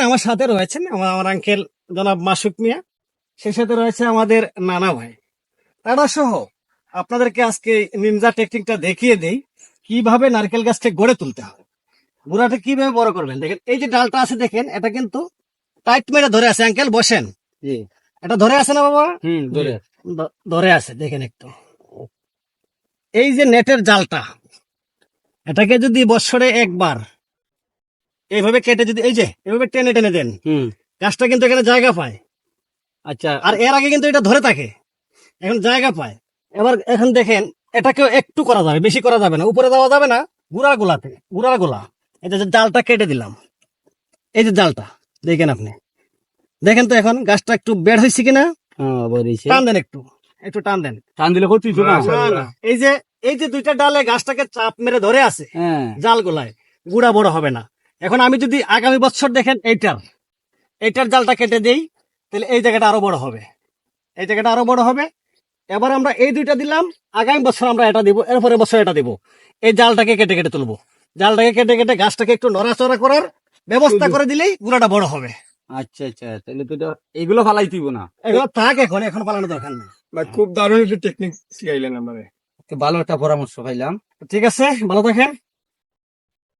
আমার সাথে রয়েছেন আমার আমার আঙ্কেল জনাব মাসুক মিয়া। সে সাথে রয়েছে আমাদের নানা ভাই। তারা সহ আপনাদেরকে আজকে নিনজা টেকনিকটা দেখিয়ে দেই কীভাবে নারকেল গাছটা গড়ে তুলতে হবে গুড়াটা কীভাবে বড় করবেন? দেখেন এই যে ডালটা আছে দেখেন এটা কিন্তু টাইট মেরে ধরে আছে। আঙ্কেল বসেন। এটা ধরে আছে না বাবা? হুম ধরে। ধরে আছে দেখেন একটু। এই যে নেটের জালটা এটাকে যদি বছরে একবার এইভাবে কেটে যদি এই যে এইভাবে টেনে টেনে দেন। হুম। গাছটা কিন্তু এখানে জায়গা পায়। আচ্ছা। আর এর আগে কিন্তু এটা ধরে থাকে। এখন জায়গা পায়। এবার এখন দেখেন এটাকেও একটু করা যাবে বেশি করা যাবে না। উপরে দেওয়া যাবে না গুড়া গোলাতে গুড়া গোলা এই যে জালটা কেটে দিলাম। এই যে জালটা দেখেন আপনি। দেখেন তো এখন গাছটা একটু বেড় হয়েছে কিনা? হ্যাঁ টান দেন একটু একটু টান দেন। টান দিলে ক্ষতি না। না, না। এই যে এই যে দুইটা ডালে গাছটাকে চাপ মেরে ধরে আছে হ্যাঁ। জাল গোলায় গুড়া বড় হবে না। এখন আমি যদি আগামী বছর দেখেন এইটার এইটার জালটা কেটে দেই তাহলে এই জায়গাটা আরও বড় হবে। এই জায়গাটা আরও বড় হবে। এবার আমরা এই দুইটা দিলাম আগামী বছর আমরা এটা দিব এরপরে বছর এটা দিব। এই জালটাকে কেটে কেটে তুলবো। জালটাকে কেটে কেটে গাছটাকে একটু নড়াচড়া করার ব্যবস্থা করে দিলেই গুড়াটা বড় হবে। আচ্ছা আচ্ছা তাহলে তো এটা এইগুলো ফালাই দিব না। এগুলো থাক এখন এখন পালানো দরকার নেই। ভাই খুব দারুণ একটা টেকনিক শিখাইলেন আমারে। ভালো একটা পরামর্শ পাইলাম। ঠিক আছে ভালো থাকেন।